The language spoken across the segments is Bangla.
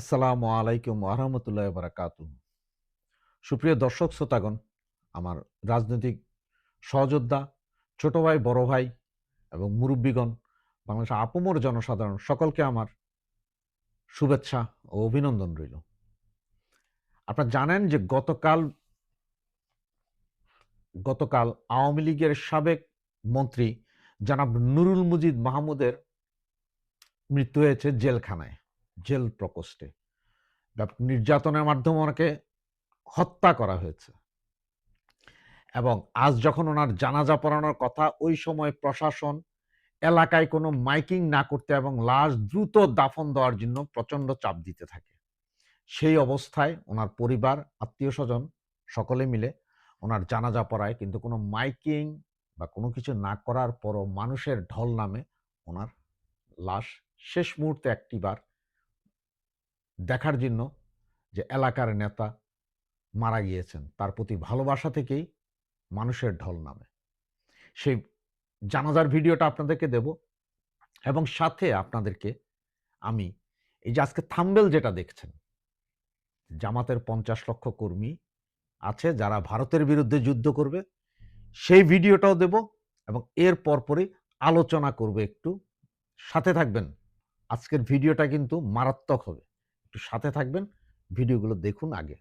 আসসালামু আলাইকুম আহমতুল্লাহ বারাকাতু সুপ্রিয় দর্শক, শ্রোতাগণ, আমার রাজনৈতিক সহযোদ্ধা, ছোট ভাই, বড় ভাই এবং মুরব্বীগণ বাংলাদেশের আপমর জনসাধারণ, সকলকে আমার শুভেচ্ছা ও অভিনন্দন রইল। আপনারা জানেন যে গতকাল গতকাল আওয়ামী লীগের সাবেক মন্ত্রী জনাব নুরুল মুজিদ মাহমুদের মৃত্যু হয়েছে জেলখানায়। জেল প্রকোষ্ঠে। নির্যাতনের মাধ্যমে ওনাকে হত্যা করা হয়েছে। এবং আজ যখন ওনার জানাজা পড়ানোর কথা, ওই সময় প্রশাসন এলাকায় কোনো মাইকিং না করতে এবং লাশ দ্রুত দাফন দেওয়ার জন্য প্রচণ্ড চাপ দিতে থাকে। সেই অবস্থায় ওনার পরিবার, আত্মীয় স্বজন সকলে মিলে ওনার জানাজা পড়ায়, কিন্তু কোনো মাইকিং বা কোনো কিছু না করার পরও মানুষের ঢল নামে ওনার লাশ শেষ মুহূর্তে একটিবার দেখার জন্য যে এলাকার নেতা মারা গিয়েছেন, তার প্রতি ভালোবাসা থেকেই মানুষের ঢল নামে। সেই জানাজার ভিডিওটা আপনাদেরকে দেব এবং সাথে আপনাদেরকে আমি এই যে আজকে থাম্বেল যেটা দেখছেন, জামাতের পঞ্চাশ লক্ষ কর্মী আছে যারা ভারতের বিরুদ্ধে যুদ্ধ করবে, সেই ভিডিওটাও দেব এবং এর পরপরই আলোচনা করবে একটু। সাথে থাকবেন। আজকের ভিডিওটা কিন্তু মারাত্মক হবে। একটু সাথে থাকবেন ভিডিওগুলো দেখুন আগে।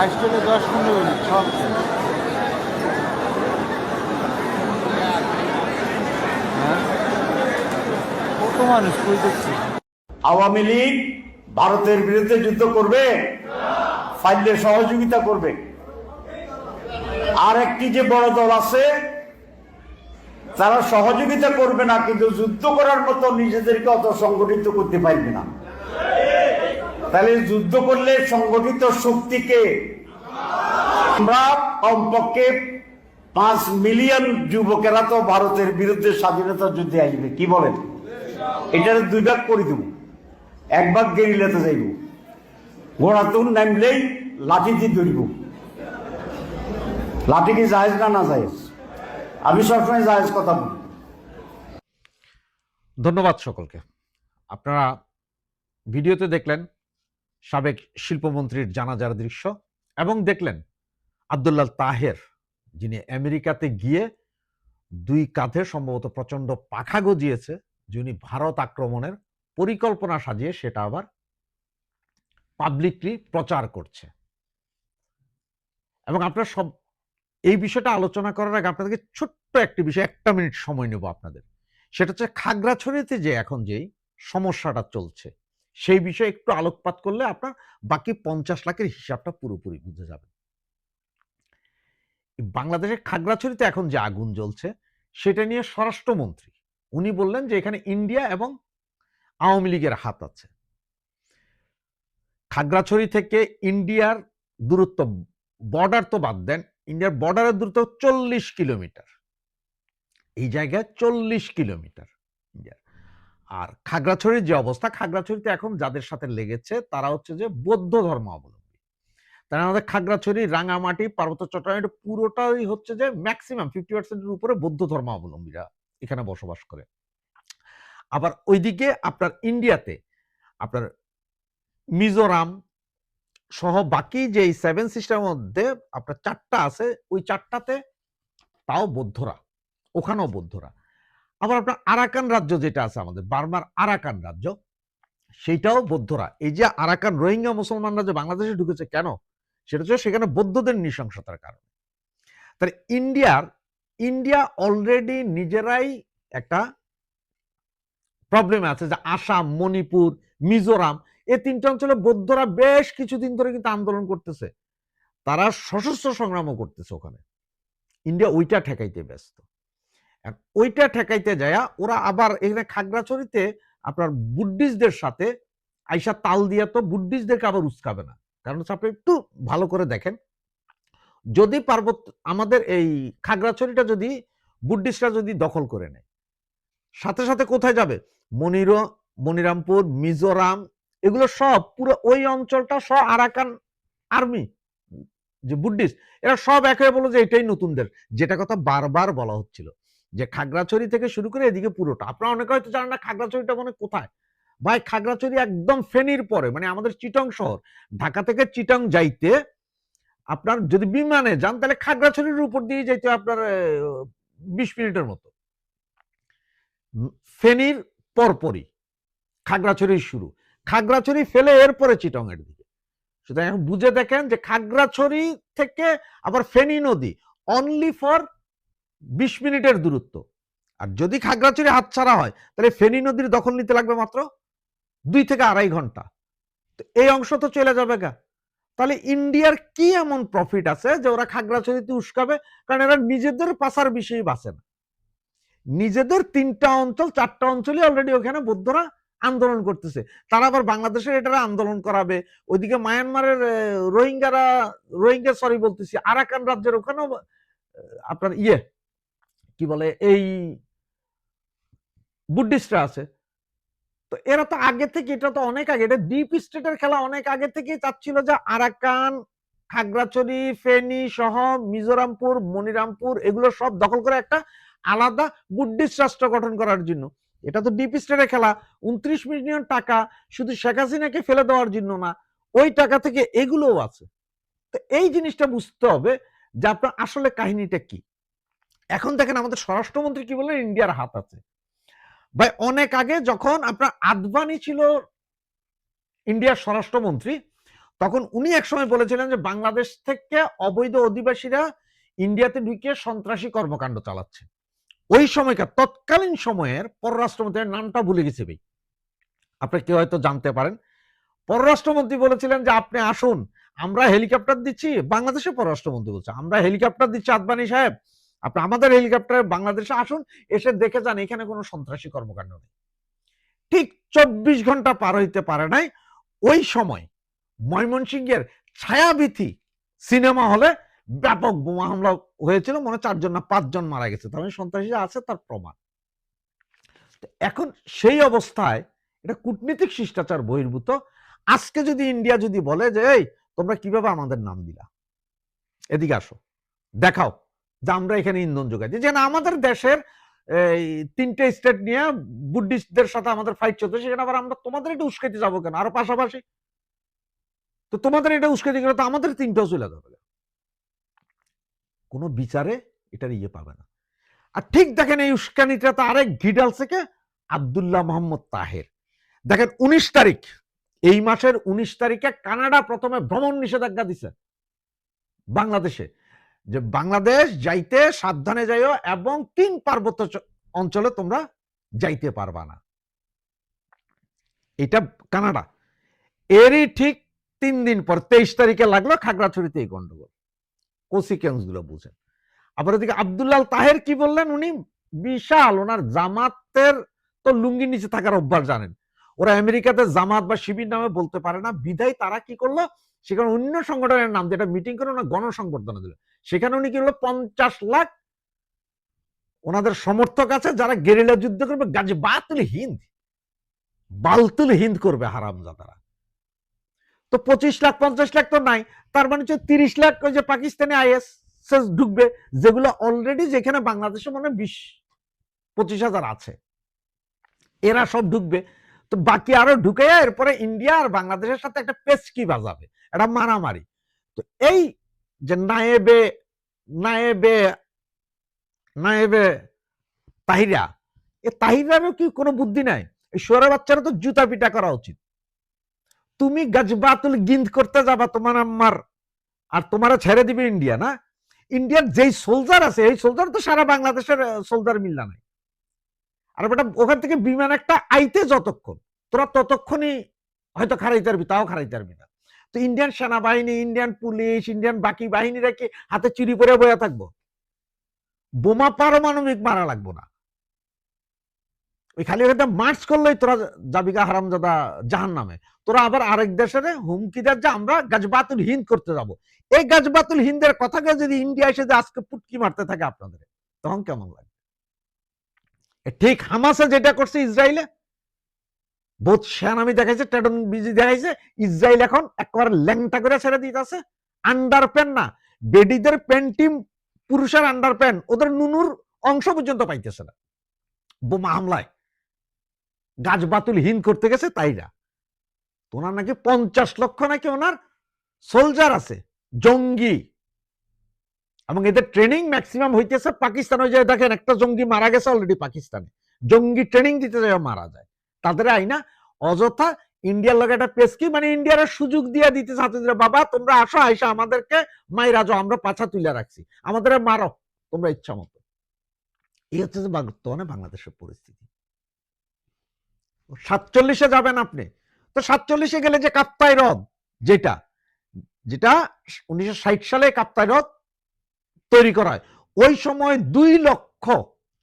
দশ পনেরো মিনিট সব হ্যাঁ? কত মানুষ কই দেখছি আওয়ামী লীগ ভারতের বিরুদ্ধে যুদ্ধ করবে, ফাইলে সহযোগিতা করবে। আর একটি যে বড় দল আছে, তারা সহযোগিতা করবে না, কিন্তু যুদ্ধ করার মতো নিজেদেরকে অত সংগঠিত করতে পারবে না। তাহলে যুদ্ধ করলে সংগঠিত শক্তিকে আমরা কমপক্ষে পাঁচ মিলিয়ন যুবকেরা তো ভারতের বিরুদ্ধে স্বাধীনতা যুদ্ধে আসবে, কি বলেন? এটার দুই ভাগ করে দেব। এক ভাগ গেরিলাতে যাইব। ঘোড়াতুন নামলেই লাঠি দিয়ে ধরিব। লাঠি কি জায়েজ না না জায়েজ? আমি সবসময় জায়েজ কথা বলি। ধন্যবাদ সকলকে। আপনারা ভিডিওতে দেখলেন সাবেক শিল্পমন্ত্রীর জানাজার দৃশ্য এবং দেখলেন আবদুল্লাহ তাহের, যিনি আমেরিকাতে গিয়ে দুই কাঁধে সম্ভবত প্রচণ্ড পাখা গজিয়েছে, যিনি ভারত আক্রমণের পরিকল্পনা সাজিয়ে সেটা আবার পাবলিকলি প্রচার করছে। এবং আপনারা সব, এই বিষয়টা আলোচনা করার আগে আপনাদেরকে ছোট্ট একটি বিষয়, একটা মিনিট সময় নেব আপনাদের। সেটা হচ্ছে খাগড়াছড়িতে যে এখন যেই সমস্যাটা চলছে সেই বিষয়ে একটু আলোকপাত করলে আপনার বাকি পঞ্চাশ লাখের হিসাবটা পুরোপুরি বুঝে যাবে। বাংলাদেশের খাগড়াছড়িতে এখন যে আগুন জ্বলছে, সেটা নিয়ে স্বরাষ্ট্রমন্ত্রী, উনি বললেন যে এখানে ইন্ডিয়া এবং আওয়ামী লীগের হাত আছে। খাগড়াছড়ি থেকে ইন্ডিয়ার দূরত্ব বর্ডার তো বাদ দেন, ইন্ডিয়ার বর্ডারের দূরত্ব চল্লিশ কিলোমিটার। এই জায়গায় চল্লিশ কিলোমিটার ইন্ডিয়ার। আর খাগড়াছড়ির যে অবস্থা, খাগড়াছড়িতে এখন যাদের সাথে লেগেছে, তারা হচ্ছে যে বৌদ্ধ ধর্ম অবলম্বী তারা আমাদের খাগড়াছড়ি, রাঙামাটি, পার্বত্য চট্টগ্রাম, এটা পুরোটাই হচ্ছে যে ম্যাক্সিমাম ফিফটি পার্সেন্টের উপরে বৌদ্ধ ধর্ম অবলম্বীরা এখানে বসবাস করে। আবার ওইদিকে আপনার ইন্ডিয়াতে আপনার মিজোরাম সহ বাকি যে সেভেন সিস্টেমের মধ্যে আপনার চারটা আছে, ওই চারটাতে তাও বৌদ্ধরা, ওখানেও বৌদ্ধরা। আবার আপনার আরাকান রাজ্য যেটা আছে আমাদের, বার্মার আরাকান রাজ্য সেইটাও বৌদ্ধরা। এই যে আরাকান রোহিঙ্গা মুসলমানরা যে বাংলাদেশে ঢুকেছে, কেন? সেটা হচ্ছে সেখানে বৌদ্ধদের নৃশংসতার কারণে। তাহলে ইন্ডিয়ার, ইন্ডিয়া অলরেডি নিজেরাই একটা প্রবলেম আছে যে আসাম, মণিপুর, মিজোরাম এই তিনটা অঞ্চলে বৌদ্ধরা বেশ কিছুদিন ধরে কিন্তু আন্দোলন করতেছে। তারা সশস্ত্র সংগ্রামও করতেছে ওখানে। ইন্ডিয়া ওইটা ঠেকাইতে ব্যস্ত। ওইটা ঠেকাইতে যায়া ওরা আবার এখানে খাগড়াছড়িতে আপনার বুদ্ধিস্টদের সাথে আইসা তাল দিয়া তো বুদ্ধিস্টদেরকে আবার উস্কাবে না। কারণ হচ্ছে আপনি একটু ভালো করে দেখেন, যদি পার্বত্য আমাদের এই খাগড়াছড়িটা যদি বুদ্ধিস্টরা যদি দখল করে নেয়, সাথে সাথে কোথায় যাবে? মনির, মনিরামপুর, মিজোরাম, এগুলো সব পুরো ওই অঞ্চলটা সব আরাকান আর্মি, যে বুদ্ধিস্ট, এরা সব এক বলল যে এটাই নতুন দেশ যেটা কথা বারবার বলা হচ্ছিল। যে খাগড়াছড়ি থেকে শুরু করে এদিকে পুরোটা। আপনারা অনেকে হয়তো জানেন না খাগড়াছড়িটা মানে কোথায়? ভাই, খাগড়াছড়ি একদম ফেনীর পরে মানে আমাদের চিটং শহর। ঢাকা থেকে চিটং যাইতে আপনার যদি বিমানে যান, তাহলে খাগড়াছড়ির উপর দিয়ে যাইতে আপনার বিশ মিনিটের মতো। ফেনীর পরপরই খাগড়াছড়ির শুরু। খাগড়াছড়ি ফেলে এরপরে চিটং এর দিকে। সুতরাং এখন বুঝে দেখেন যে খাগড়াছড়ি থেকে আবার ফেনী নদী অনলি ফর বিশ মিনিটের দূরত্ব। আর যদি খাগড়াছড়ি হাতছাড়া হয়, তাহলে ফেনী নদীর দখল নিতে লাগবে মাত্র দুই থেকে আড়াই ঘণ্টা। তো এই অংশ তো চলে যাবে গা। তাহলে ইন্ডিয়ার কি এমন প্রফিট আছে যে ওরা খাগড়াছড়িতে উস্কাবে? কারণ এরা নিজেদের পাশার বিষয়ে বাঁচে না। নিজেদের তিনটা অঞ্চল, চারটা অঞ্চলই অলরেডি ওখানে বৌদ্ধরা আন্দোলন করতেছে। তারা আবার বাংলাদেশের এটারা আন্দোলন করাবে। ওইদিকে মায়ানমারের রোহিঙ্গারা, রোহিঙ্গা সরি বলতেছি, আরাকান রাজ্যের ওখানেও আপনার ইয়ে কি বলে, এই বুদ্ধিস্টরা আছে। তো এরা তো আগে থেকে, এটা তো অনেক আগে, এটা ডিপ স্টেটের খেলা অনেক আগে থেকে চাচ্ছিল যে আরাকান, খাগড়াছড়ি, ফেনী সহ মিজোরামপুর, মনিরামপুর, এগুলো সব দখল করে একটা আলাদা বুদ্ধিস্ট রাষ্ট্র গঠন করার জন্য। এটা তো ডিপ স্টেটের খেলা, উনত্রিশ মিলিয়ন টাকা শুধু শেখ হাসিনাকে ফেলে দেওয়ার জন্য না, ওই টাকা থেকে এগুলোও আছে। তো এই জিনিসটা বুঝতে হবে যে আপনার আসলে কাহিনীটা কি। এখন দেখেন আমাদের স্বরাষ্ট্রমন্ত্রী কি বললেন? ইন্ডিয়ার হাত আছে। ভাই, অনেক আগে যখন আপনার আদবানি ছিল ইন্ডিয়ার স্বরাষ্ট্রমন্ত্রী, তখন উনি একসময় বলেছিলেন যে বাংলাদেশ থেকে অবৈধ অধিবাসীরা ইন্ডিয়াতে ঢুকে সন্ত্রাসী কর্মকাণ্ড চালাচ্ছে। ওই সময়কার, তৎকালীন সময়ের পররাষ্ট্রমন্ত্রীর নামটা ভুলে গেছে ভাই। আপনি কেউ হয়তো জানতে পারেন। পররাষ্ট্রমন্ত্রী বলেছিলেন যে, আপনি আসুন, আমরা হেলিকপ্টার দিচ্ছি। বাংলাদেশের পররাষ্ট্রমন্ত্রী বলছে, আমরা হেলিকপ্টার দিচ্ছি আদবানি সাহেব। আপনি আমাদের হেলিকপ্টারে বাংলাদেশে আসুন, এসে দেখে যান, এখানে কোনো সন্ত্রাসী কর্মকাণ্ড নেই। ঠিক চব্বিশ ঘণ্টা পার হইতে পারে নাই। ওই সময় ময়মনসিংহের ছায়াবিথি সিনেমা হলে ব্যাপক বোমা হামলা হয়েছিল, মনে চারজন না পাঁচজন মারা গেছে। তার মানে সন্ত্রাসী আছে তার প্রমাণ। এখন সেই অবস্থায় এটা কূটনীতিক শিষ্টাচার বহির্ভূত। আজকে যদি ইন্ডিয়া যদি বলে যে, এই, তোমরা কীভাবে আমাদের নাম দিলা? এদিকে আসো, দেখাও। যে আমরা এখানে ইন্ধন যোগাই। যে আমাদের দেশের, এই তিনটে স্টেট নিয়ে বুদ্ধিস্টদের সাথে আমাদের ফাইট চলছে, সেখানে আবার আমরা তোমাদের এটা উস্কাইতে যাব কেন? আরও পাশাপাশি? তো তোমাদের এটা উস্কাইতে গেলে তো আমাদের তিনটাও চলে যাবে। কোনো বিচারে এটার ইয়ে পাবে না। আর ঠিক দেখেন এই উস্কানিটা তো আরেক ঘিডাল থেকে আবদুল্লাহ মোহাম্মদ তাহের। দেখেন উনিশ তারিখ, এই মাসের উনিশ তারিখে কানাডা প্রথমে ভ্রমণ নিষেধাজ্ঞা দিছে। বাংলাদেশে। যে বাংলাদেশ যাইতে সাবধানে যাইও এবং তিন পার্বত্য অঞ্চলে তোমরা যাইতে পারবা না। এটা কানাডা। এরই ঠিক তিন দিন পর, তেইশ তারিখে লাগল খাগড়াছড়িতে এই গন্ডগোল। কনসিকুয়েন্সগুলো বুঝেন। আবার এদিকে আব্দুল্লাহ তাহের কি বললেন? উনি বিশাল, ওনার জামাতের তো লুঙ্গির নিচে থাকার অভ্যাস জানেন। ওরা আমেরিকাতে জামাত বা শিবির নামে বলতে পারে না। বিধায় তারা কি করল? সেখানে অন্য সংগঠনের নাম যেটা মিটিং করে ওনা গণসংবর্ধনা দিল। সেখানে উনি কি হলো, পঞ্চাশ লাখ ওনাদের সমর্থক আছে যারা গেরিলা যুদ্ধ করবে, গাজী বাতুল হিন্দ বালতুল হিন্দ করবে হারামজাদারা। তো পঁচিশ লাখ, পঞ্চাশ লাখ তো নাই, তার মানে হচ্ছে তিরিশ লাখ ওই যে পাকিস্তানে আইএস ঢুকবে, যেগুলো অলরেডি যেখানে বাংলাদেশে মনে বিশ, পঁচিশ হাজার আছে। এরা সব ঢুকবে, তো বাকি আরও ঢুকে এরপরে ইন্ডিয়া আর বাংলাদেশের সাথে একটা পেচকি বাজাবে? একটা মারামারি। তো এই যে নায়েবে নায়েবে নায়েবে তাহিরা। এ তাহিরারও কি কোনো বুদ্ধি নাই? এই সোয়ারা বাচ্চারা তো জুতা পিটা করা উচিত। তুমি গাজবাতুল গিন্দ করতে যাবা তোমার আম্মার, আর তোমারা ছেড়ে দিবে ইন্ডিয়া, না? ইন্ডিয়ার যেই সোলজার আছে, এই সোলজার তো সারা বাংলাদেশের সোলজার মিল্লা নাই। আর বেটা ওখান থেকে বিমান একটা আইতে যতক্ষণ, তোরা ততক্ষণই হয়তো খারাইতে পারবি, তাও খারাইতে পারবি না। তো ইন্ডিয়ান সেনাবাহিনী ইন্ডিয়ান পুলিশ ইন্ডিয়ান বাকি বাহিনীরা কি হাতে চুরি করে বয়ে থাকব? বোমা পারমাণবিক মারা লাগবো না। ওই খালি ওখানে মার্চ করলেই তোরা যাবিকা হারাম দাদা জাহান নামে তোরা আবার আরেক দেশের হুমকি দেয় যে আমরা গাজবাতুল হিন্দ করতে যাব। এই গাজবাতুল হিন্দের কথাকে যদি ইন্ডিয়া এসে যে আজকে পুটকি মারতে থাকে আপনাদের, তখন কেমন লাগে ঠিক হামাসে যেটা করছে ইসরায়েলে বহুত সেনামি দেখাইছে, টেডন বিজি দেখাইছে, ইসরায়েল এখন একেবারে ল্যাংটা করে ছেড়ে দিতেছে। আন্ডার প্যান না, বেডিদের প্যান্টি পুরুষের আন্ডার প্যান ওদের নুনুর অংশ পর্যন্ত পাইতেছে না। বোমা হামলায়। গাছ বাতুল হীন করতে গেছে তাইরা ওনার নাকি পঞ্চাশ লক্ষ নাকি ওনার সোলজার আছে, জঙ্গি। এবং এদের ট্রেনিং ম্যাক্সিমাম হইতেছে পাকিস্তান। যে দেখেন, একটা জঙ্গি মারা গেছে অলরেডি পাকিস্তানে। জঙ্গি ট্রেনিং দিতে যায় মারা যায়। তাদের আইনা অযথা ইন্ডিয়ার লগে একটা পেস্কি মানে ইন্ডিয়ার সুযোগ দিয়ে দিতে ছাত্রীদের, বাবা, তোমরা আসো, আইসা, আমাদেরকে মাইরা যাও, আমরা পাছা তুলে রাখছি। আমাদের মারো, তোমরা ইচ্ছা মতো। এই হচ্ছে যে বর্তমানে বাংলাদেশের পরিস্থিতি। সাতচল্লিশে যাবেন আপনি। তো সাতচল্লিশে গেলে যে কাপ্তাই হ্রদ যেটা যেটা উনিশশো ষাট সালে কাপ্তাই হ্রদ তৈরি করা হয়। ওই সময় দুই লক্ষ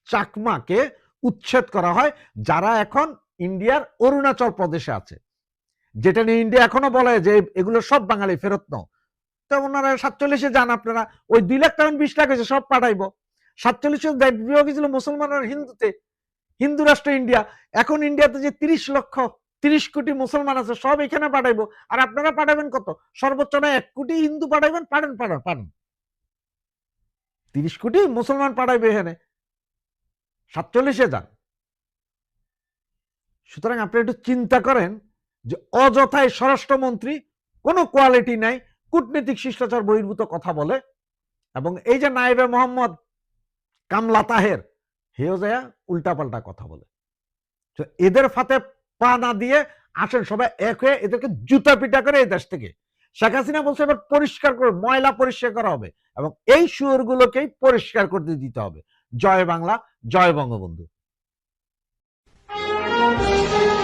চাকমাকে উচ্ছেদ করা হয়, যারা এখন ইন্ডিয়ার অরুণাচল প্রদেশে আছে। যেটা নিয়ে ইন্ডিয়া এখনও বলে যে এগুলো সব বাঙালি, ফেরত নাও। তো ওনারা সাতচল্লিশে যান আপনারা, ওই দুই লাখ টাকা, বিশ লাখ সব পাঠাইবো। সাতচল্লিশে বিভাগ ছিল মুসলমান আর হিন্দুতে। হিন্দু রাষ্ট্র ইন্ডিয়া, এখন ইন্ডিয়াতে যে তিরিশ লক্ষ, তিরিশ কোটি মুসলমান আছে, সব এখানে পাঠাইবো। আর আপনারা পাঠাবেন কত? সর্বোচ্চ না এক কোটি হিন্দু পাঠাইবেন, পাঠান পাঠান পাঠান। তিরিশ কোটি মুসলমান পাঠাইবে এখানে। সাতচল্লিশে যান। সুতরাং আপনি একটু চিন্তা করেন যে অযথায় স্বরাষ্ট্রমন্ত্রী কোনো কোয়ালিটি নাই, কূটনীতিক শিষ্টাচার বহির্ভূত কথা বলে এবং এই যে নাইবে মোহাম্মদ কামলা তাহের, হেও যায় উল্টাপাল্টা কথা বলে। তো এদের ফাতে পা না দিয়ে আসেন সবাই এক হয়ে এদেরকে জুতা পিটা করে এই দেশ থেকে। শেখ হাসিনা বলছে, এবার পরিষ্কার করে, ময়লা পরিষ্কার করা হবে এবং এই সুরগুলোকেই পরিষ্কার করতে দিতে হবে। জয় বাংলা, জয় বঙ্গবন্ধু। Thank you.